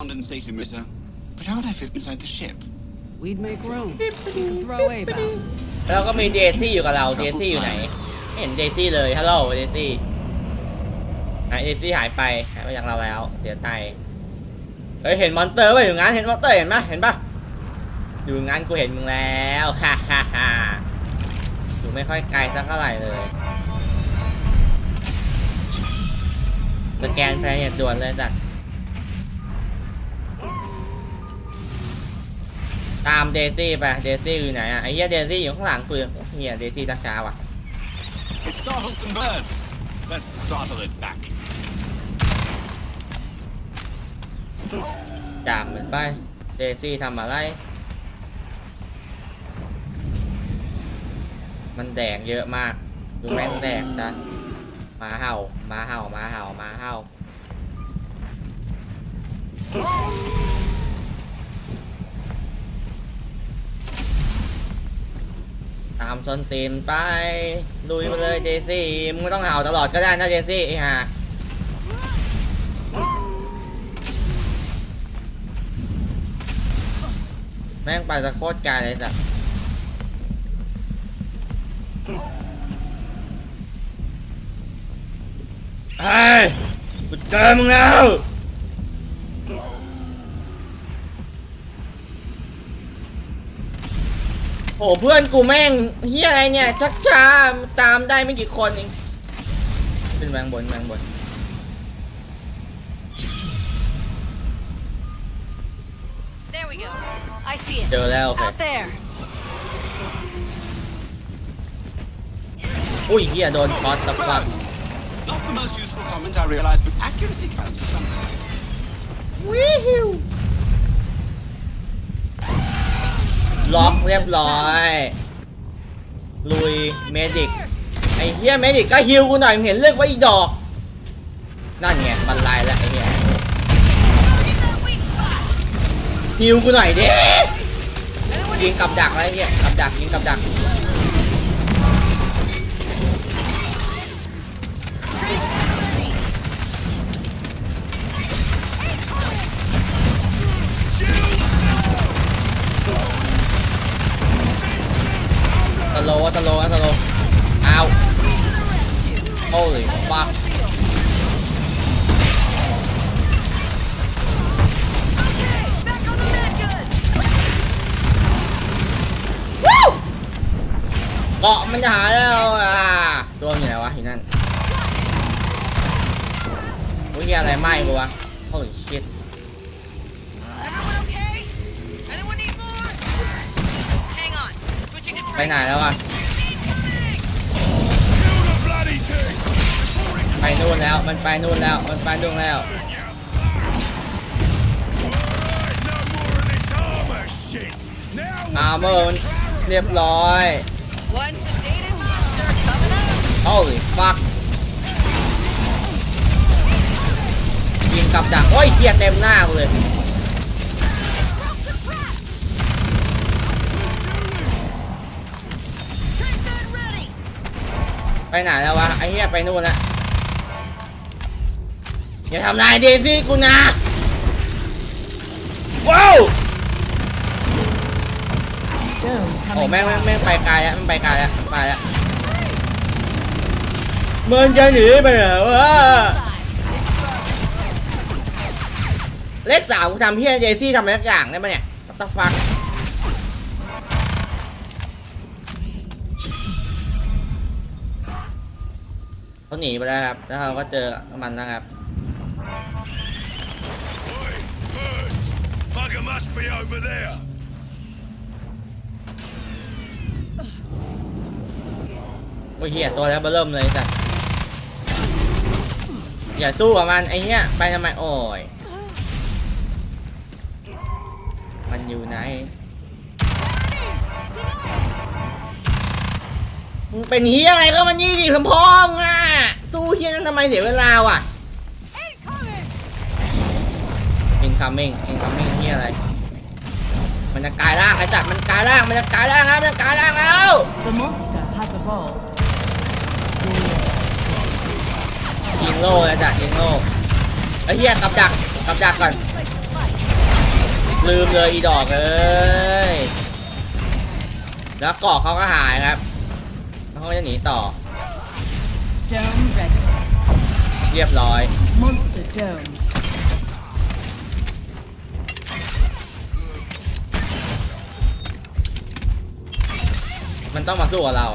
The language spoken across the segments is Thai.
condensate emitter. But how would I fit inside the ship? We'd make room. You can throw Abe out. แล้วก็มีเดซี่อยู่กับเรา เดซี่อยู่ไหนไม่เห็นเดซี่เลย ฮัลโหล เดซี่หายเดซี่หายไป หายไปจากเราแล้ว เสียใจ เฮ้ย เห็นมอนเตอร์ป่ะอยู่งั้นเห็นมอนเตอร์เห็นปะเห็นปะอยู่งั้นกูเห็นมึงแล้ว ฮ่าฮ่าฮ่าอยู่ไม่ค่อยไกลสักเท่าไหร่เลย สแกนแพนด่วนเลยจัด ตามเดซี่ไป เดซี่อยู่ไหนอะไอ้เหี้ยเดซี่อยู่ข้างหลังกูเฮียเดซี่ชักช้าว่ะ It startles some birds. Let's startle it back. จามมันไป เดซี่ทำอะไร มันแดกเยอะมาก ดูแม่งแดกจ้ะหมาเห่าหมาเห่าหมาเห่าหมาเห่า ตามชนตีนไปลุยมาเลยเจซี่มึงไม่ต้องเห่าตลอดก็ได้นะเจซี่ไอ้ห่าแม่งไปจะโคตรไกลเลยจ้ะเฮ้ยกูเจอมึงแล้ว โหเพื่อนกูแม่งเฮียอะไรเนี่ย ชักช้าตามได้ไม่กี่คนเองเป็นแมงบนแมงบน There we go. I see it. เจอแล้วโอเค Out there. อุ้ยเฮียโดนช็อตตะฟัก Birds. Not the most useful comment I realize, but accuracy counts for something. วิ ล็อกเรียบร้อย ลุยเมดิกไอ้เฮียเมดิกก็ฮิวกูหน่อยมึงเห็นเลือกไว้อีดอก นั่นไงบันไลแล้วไอ้เฮียฮิวกูหน่อยดิยิงกับดักแล้วไอ้เฮียกับดักยิงกับดัก นู่นแล้ว มันไปนู่นแล้ว มันไปนู่นแล้ว อาร์เมอร์มันเรียบร้อย One sedated monster coming up. โอ้ยฟักยิงกับดัก โอ้ยเกียเต็มหน้ากูเลย Treatment ready. ไปไหนแล้ววะ ไอ้เหี้ยไปนู่นละ อย่าทำลายเดซี่กูนะ ว้าว Dome โอ้ coming แม่งแม่ง down. แม่งไปไกลแล้วมันไปไกลแล้วมันไปแล้วมันจะหนีไปเหรอวะเลขสามกูทำเพี้ยเดซี่ทำอะไรสักอย่างได้ปะเนี่ยตัฟักเขาหนีไปแล้วครับ แล้วเราก็เจอมันนะครับ Bugger must be over there! โอ้ยเหี้ยตัวแล้วเบอร์เริ่มเลยจ้ะอย่าสู้กับมันไอ้เหี้ยไปทำไมโอ้ย มันอยู่ไหนมึงเป็นเหี้ยอะไรก็มันยี่ดิสมพองอะสู้เหี้ยนั้นทำไมเสียเวลาว่ะ incoming incoming เหี้ยอะไร มันจะกลายร่างไอ้จัดมันกลายร่างมันจะกลายร่างครับมันจะกลายร่างแล้ว The monster has evolved. ยิงโล่แล้วจ้ะยิงโล่ไอ้เหี้ยกับดักกับดักก่อน Place of light. ลืมเลยอีดอกเลย แล้วเกาะเขาก็หายครับแล้วเขาก็จะหนีต่อ Dome ready. เรียบร้อย Monster domed. มันต้องมาสู้กับเรา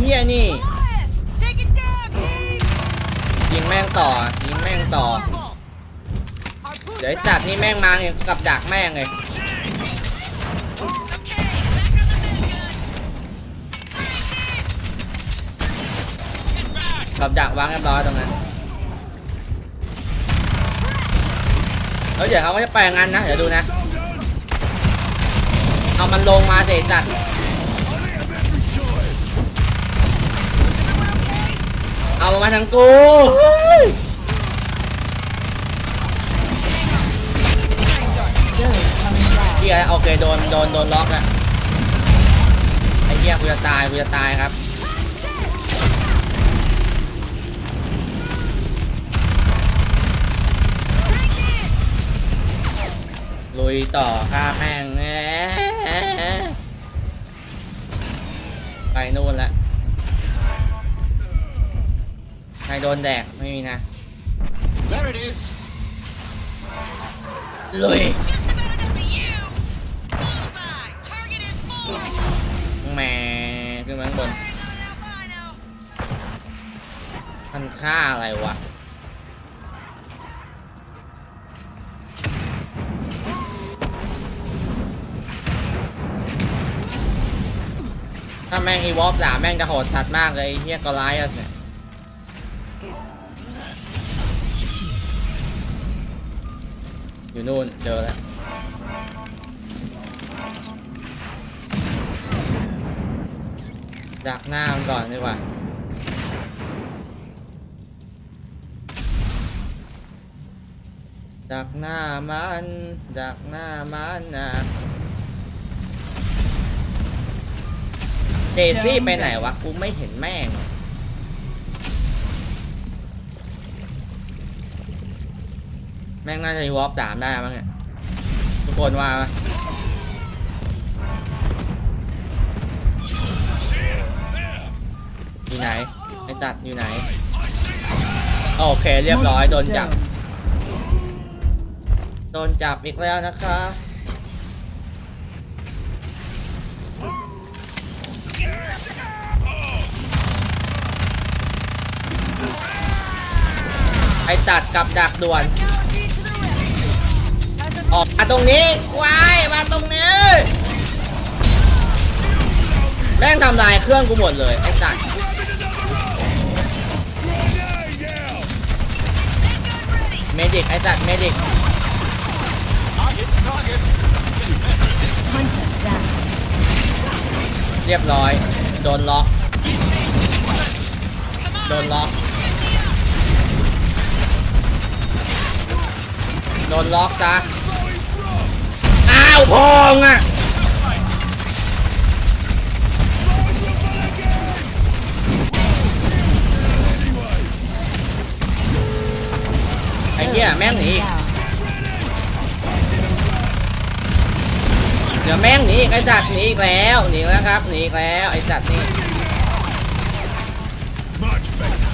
เฮียนี่ ยิงแม่งต่อ ยิงแม่งต่อ เดี๋ยวจัดนี่แม่งมาเนี่ยกับดักแม่งเลยกับดักวางเรียบร้อยตรงนั้นแล้วเดี๋ยวเขาก็จะแปลงงานนะ เดี๋ยวดูนะ เอามันลงมาเดจัด เอามาทางกูเฮียโอเคโดนโดนโดนล็อกอะไอ้เฮียกูจะตายกูจะตายครับลุยต่อข้าแม่งไปนู่นละใค รโดนแดกไม่มีนะ There it is. ลุย Just about enough of you. Bullseye. Target is full. แหมขึ้นมาข้างบน Firing on an albino. มันค่าอะไรวะ ถ้าแม่งอีวอฟสามแม่งจะโหดสัตว์มากเลยไอ้เฮียกอไลท์เนี่ย อยู่นู่นเจอแล้วดักหน้ามันก่อนดีกว่าดักหน้ามันดักหน้ามันนะเดซี่ไปไหนวะกูไม่เห็นแม่ง แม่งน่าจะวอล์กสามได้มั้งเนี่ยทุกคนว่าอยู่ไหนไอ้จัดอยู่ไหน โอเคเรียบร้อยโดนจับ โดนจับอีกแล้วนะคะไอ้ตัดกับดักด่วน มาตรงนี้ควายมาตรงนี้ แม่งทำลายเครื่องกูหมดเลยไอ้ตัดเมดิกไอ้ตัดเมดิกเรียบร้อย โดนล็อก โดนล็อก โดนล็อกจ้ะาวพองอะไอ้เหี้ยแม่งหนีอีก Down. เดี๋ยวแม่งหนีอีกไอ้จัดหนีอีกแล้วหนีอีกแล้วครับหนีอีกแล้วไอ้จัดนี่ Much better.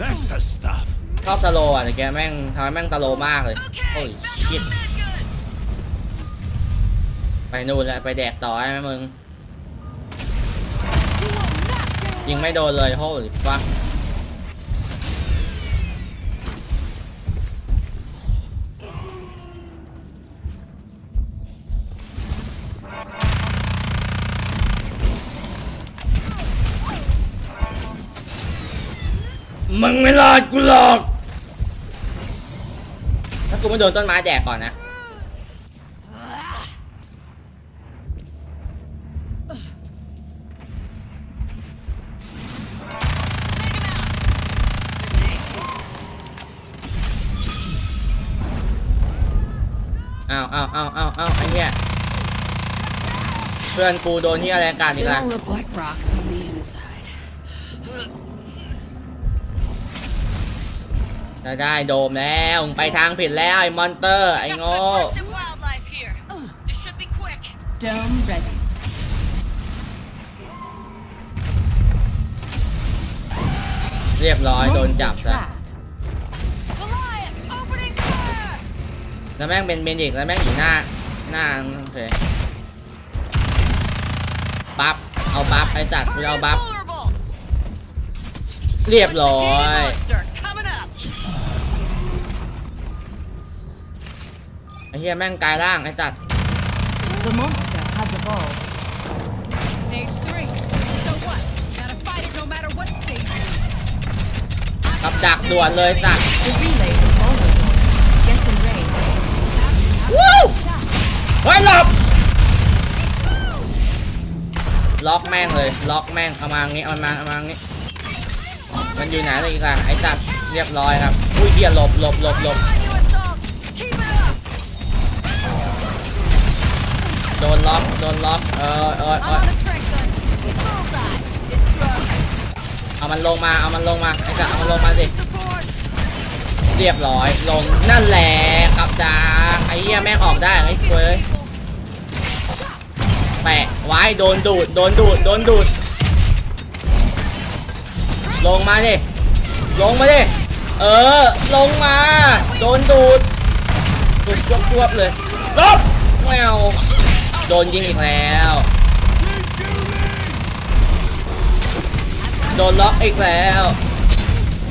That's the stuff. ชอบสโลว์อะแต่แกแม่งทำให้แม่งสโลว์มากเลยโอ้ย Okay, back ชิ on ด the mend gun. ไปนู่นแล้วไปแดกต่อไอ้มึง ยิงไม่โดนเลยโฮ้ยฟักมึงไม่รอดกูหรอก ถ้ากูไม่โดนต้นไม้แดกก่อนนะ เอาเอาเอาเอาไอ้เหี้ยเพื่อนกูโดนที่อะไรกันอีก They แล้ว don't look like rocks on the inside. จะได้โดมแล้วมึงไปทางผิดแล้วไอ้มอนเตอร์ ไอ้ Got โง่ some aggressive wildlife here. This should be quick. Dome ready. เรียบร้อยโดนจับ Monster แล้ว trapped. แล้วแม่งเป็นเบนดิกแล้วแม่งอยู่หน้าหน้าโอเคบัฟเอาบัฟไอ้จัดกูจะเอา Is บัฟ vulnerable. เรียบร้อย Monster coming up. ไอ้เหี้ยแม่งกลายร่างไอ้จัด The monster has evolved. Stage three. So what? Gotta fight it no matter what stage you're in. กับดักด่วนเลยจัด เฮ้ยหลบล็อกแม่งเลย ล็อกแม่งเอามางี้เอามาเอามางี้ มันอยู่ไหนเลยอีกล่ะไอ้จัดเรียบร้อยครับ อุ้ยเหี้ยหลบหลบหลบหลบโดนล็อกโดนล็อกเออเออเออเอามันลงมาเอามันลงมาไอ้จัดเอามันลงมาสิเรียบร้อยลงนั่นแหละกับดา อ้เหี้ยแม่งออกได้ไอ้ควยแปะไว้โดนดูดโดนดูดโดนดูด ลงมาดิ ลงมาดิ เออ ลงมา โดนดูดดูดจวบจวบเลยลบแมวโดนยิงอีกแล้ว โดนล็อกอีกแล้ว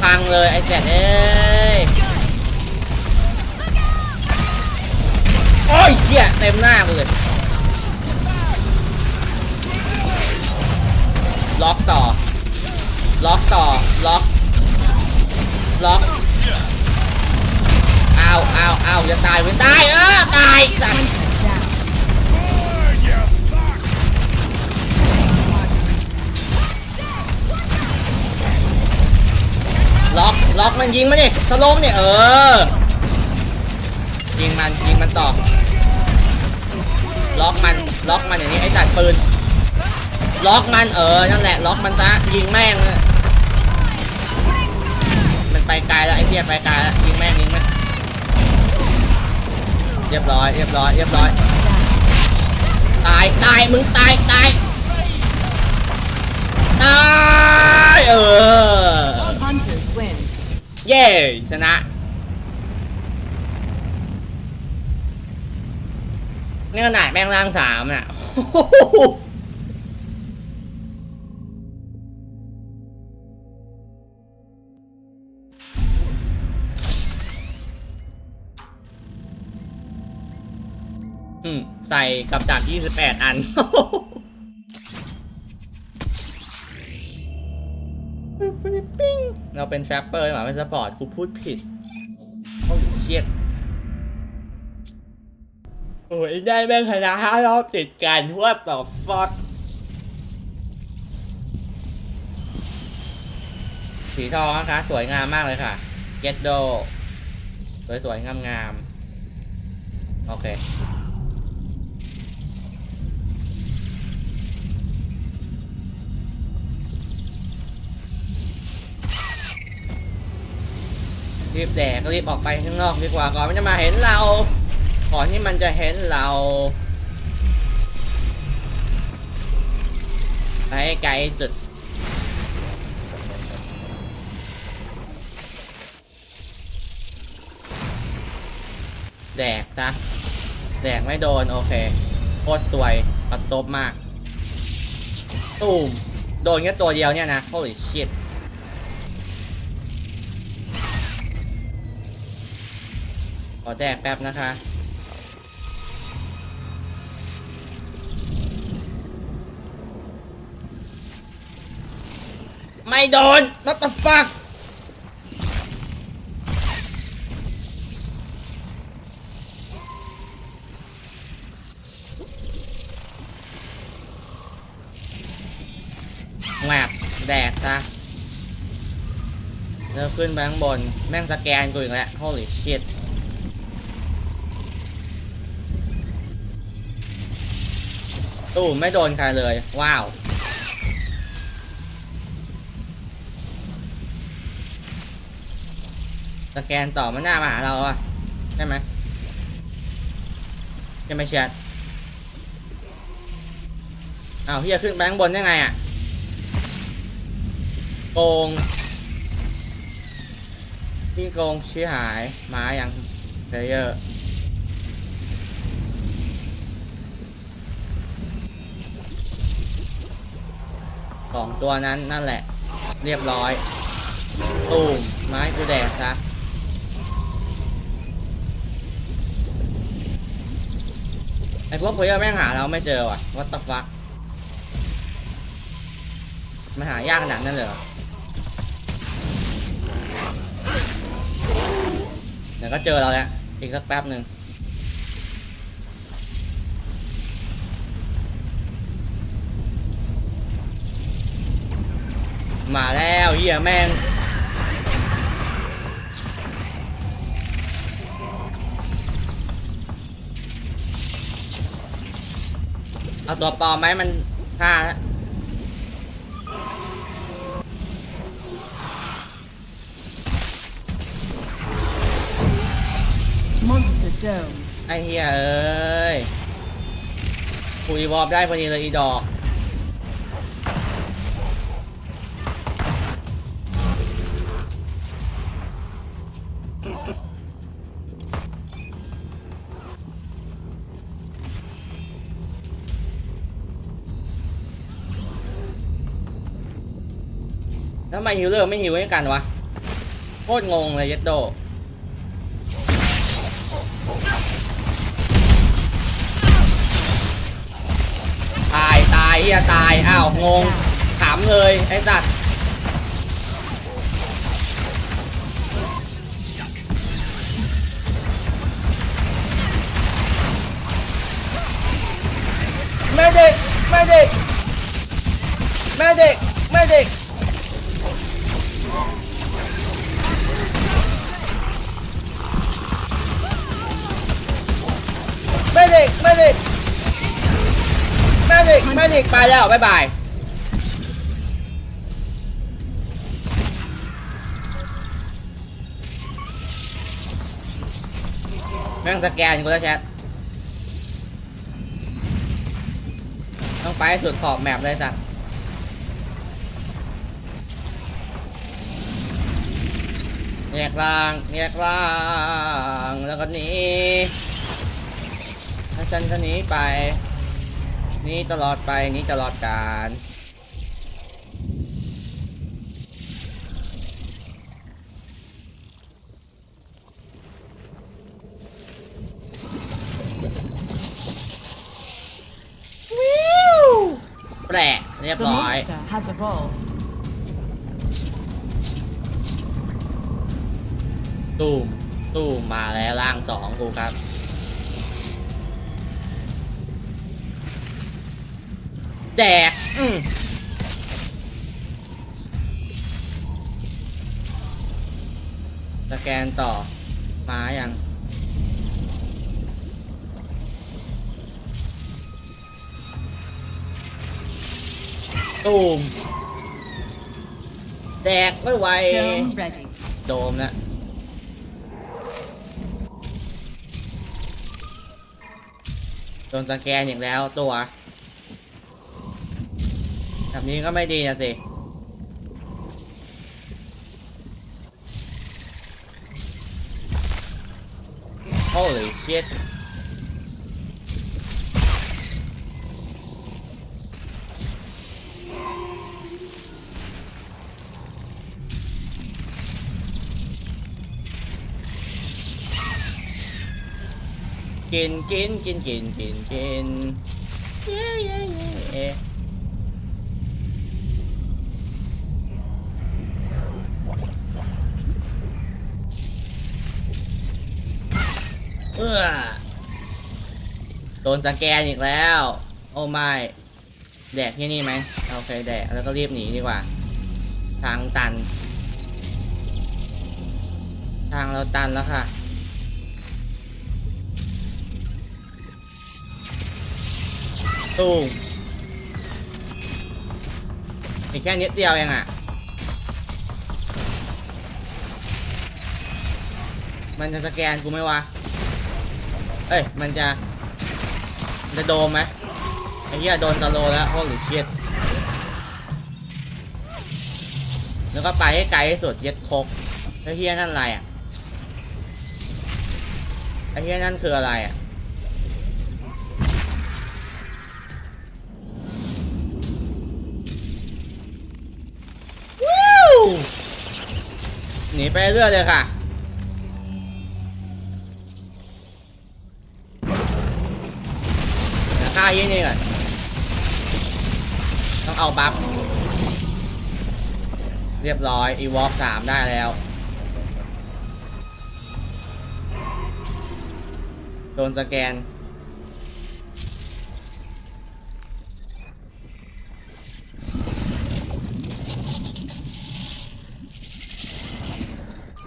พังเลยไอ้แจดเอ้ย โอ้ยเหี้ยเต็มหน้าเลยล็อกต่อ ล็อกต่อ ล็อก ล็อกอ้าวอ้าวอ้าวจะตายไม่ตายเออตายสัตว์ล็อกล็อกมันยิงมาดิสโลมเนี่ยเออยิงมันยิงมันต่อ ล็อกมันล็อกมันอย่างนี้ไอ้จัดปืนล็อกมันเออนั่นแหละล็อกมันซะยิงแม่งเลยมันไปไกลแล้วไอ้เทียไปไกลแล้วยิงแม่งยิงแม่งเรียบร้อยเรียบร้อยเรียบร้อยตายตายมึงตายตายตายเออ Hunters win. เย้ชนะ นี่ขนาดแม่งร่างสามน่ะอืม ใส่กับดัก28อันปิ้งเราเป็นแฟปเปอร์หรือเป็นสปอร์ตกูพูดผิดโอ้ยเชียด โอ้ยได้แม่งชนะห้ารอบติดกันว่าต่อฟักสีทองนะคะ สวยงามมากเลยค่ะเก็ตโด สวยๆงามๆโอเค รีบแดกรีบออกไปข้างนอกดีกว่าก่อนมันจะมาเห็นเรา ก่อนที่มันจะเห็นเราไปให้ไกลสุดแดกซะแดกไม่โดน โอเคโคตรตวยปัดตบมาก ตูมโดนแค่ตัวเดียวเนี่ยนะ holy shit ขอแดกแป๊บนะคะ ไม่โดน what the fuck แหวบแดกซะเริ่มขึ้นไปข้างบน แม่งสแกนกูอีกแล้ว holy shit ตู้ไม่โดนใครเลย ว้าว สแกนต่อมันหน้ามาหาเราอะใช่ไหมใช่ไหมเชียดอ้าวพี่จะขึ้นไปข้างบนได้ไงอะโกงพี่โกงชี้หายมาอย่างเพลเยอร์สองตัวนั้นนั่นแหละ เรียบร้อยตูมไม้กูแดกซะ ไอพวกเพลเยอร์แม่งหาเราไม่เจอว่ะวัตตฟักมันหายากขนาดนั้นเลยเหรอเดี๋ยวก็เจอเราแล้วอีกสักแป๊บหนึ่งมาแล้วเฮียแม่ง เอาตัวปลอมไหมมันฆ่าแล้ว Monster domed. ไอ้เฮียเอ้ยคุยวอร์บได้พอดีเลยอีดอก ไมฮิวเลอร์ไม่ฮิวให้กันวะโคตรงงเลยเย็ดโดตายตายเฮียตายอ้าวงงถามเลยไอ้สัตว์แม่เด็กแม่เด็กแม่เด็กแม่เด็ก ด็กแม่เด็กแม่ดิกแม่ดิกไปแล้วบ๊ายบายแม่งสแกนกูแล้วแชทต้องไปสุดขอบแมปเลยสัตว์แยกล่างแยกล่างแล้วก็หนีถ้า ฉันก็หนีไปนี้ตลอดไปนี้ตลอดการวิวแปลกเรียบ The ร้อย monster has evolved. ตูมตูมมาแล้วล่างสองกูครับ แดก อืมสแกนต่อ มาอย่างตูม แดกไม่ไหว Dome ready. โดมนะโดนสแกนอีกแล้วตัว แบบนี้ก็ไม่ดีนะสิ Holy shit กินกินกินกินกินกินเย้เย้เย้ เออโดนสแกนอีกแล้ว โอ้ไม่แดกที่นี่ไหมโอเคแดกแล้วก็รีบหนีดีกว่า ทางตัน ทางเราตันแล้วค่ะตตู้มอีกแค่นิดเดียวเองอะ มันจะสแกนกูไหมวะ เอ้ย มันจะจะโดนไหมไอ้เหี้ยโดนตะโลแล้วพวกหรือเชียดแล้วก็ไปให้ไกลที่สุดเย็ดคกไอ้เหี้ยนั่นอะไรอะไอ้เหี้ยนั่นคืออะไรอะวู้หนีไปเรื่อยเลยค่ะ ยวฆ่ายนี่ก่อนต้องเอาบัฟเรียบร้อยอีวอล์กสามได้แล้ว โดนสแกน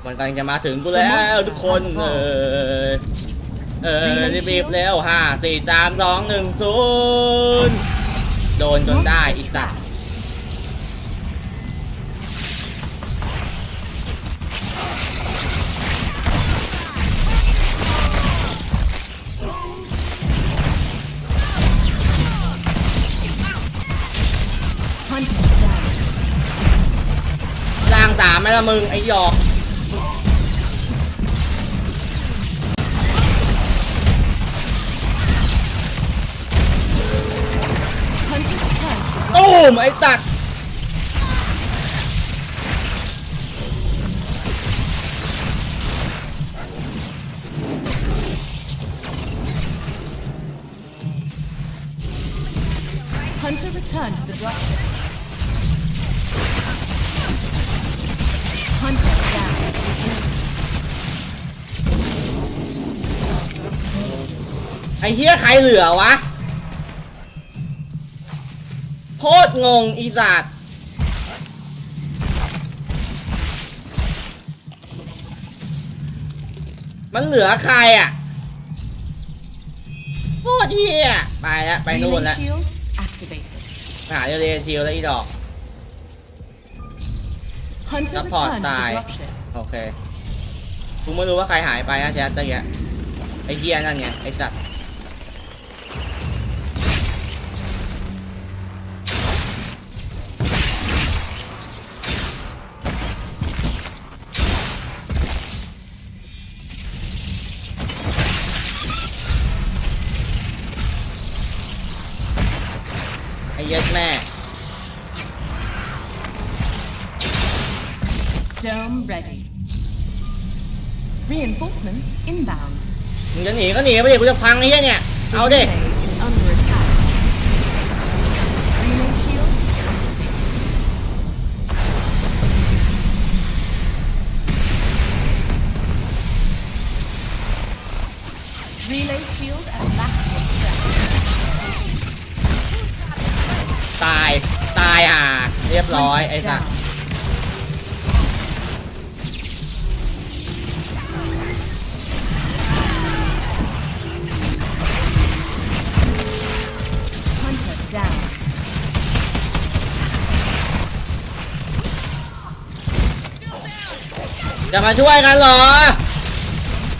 มันกำลังจะมาถึงกูแล้วทุกคนเออ เออรีบๆแล้วห้าสี่สามสองหนึ่งศูนย์โดนจนได้อีกสัตว์ Hunter down. ล่างสามไหมล่ะมึงไอ้หยอก มไอ้ตัด Hunter returned to the dropship. Hunter down. ไอ้เฮียใครเหลือวะโคตรงงอีสัตว์มันเหลือใครอะโคตรเฮียไปแล้วไปนู่น Relay แล้ว shield activated. หาเรเชิลแล้วอีดอก Hunter Support returned to die. the dropship. โอเค กูไม่รู้ว่าใครหายไปนะแจ๊สตะเกียะไอ้เฮียนั่นไงไอ้สัตว์ Dome ready. Reinforcements inbound. มึงจะหนีก็หนีไปดิกูจะพังไอ้เหี้ยเนี่ย The เอาดิ relay is under attack. Relay shield activated. Relay shield at maximum strength. ตาย ตายอ่ะ เรียบร้อย ไอ้สัตว์ จะมาช่วยกันเหรอ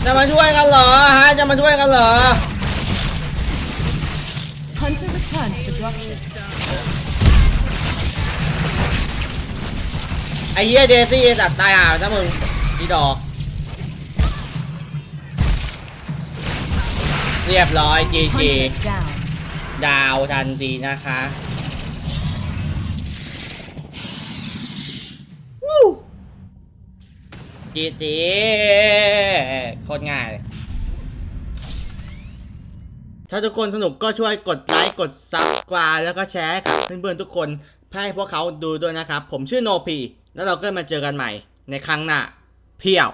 จะมาช่วยกันเหรอฮะ จะมาช่วยกันเหรอ Hunter returned to the dropship. ไอ้เหี้ยเดซี่ไอ้สัตว์ตายห่าไปซะมึงอีดอก เรียบร้อยจีจี Hunter down. ดาวทันทีนะคะวู้ จีจีโคตรง่ายเลยถ้าทุกคนสนุกก็ช่วยกดไลค์กดซับกวาแล้วก็แชร์กับเพื่อนๆทุกคนให้พวกเขาดูด้วยนะครับ ผมชื่อโนพี แล้วเราก็มาเจอกันใหม่ในครั้งหน้า เพียว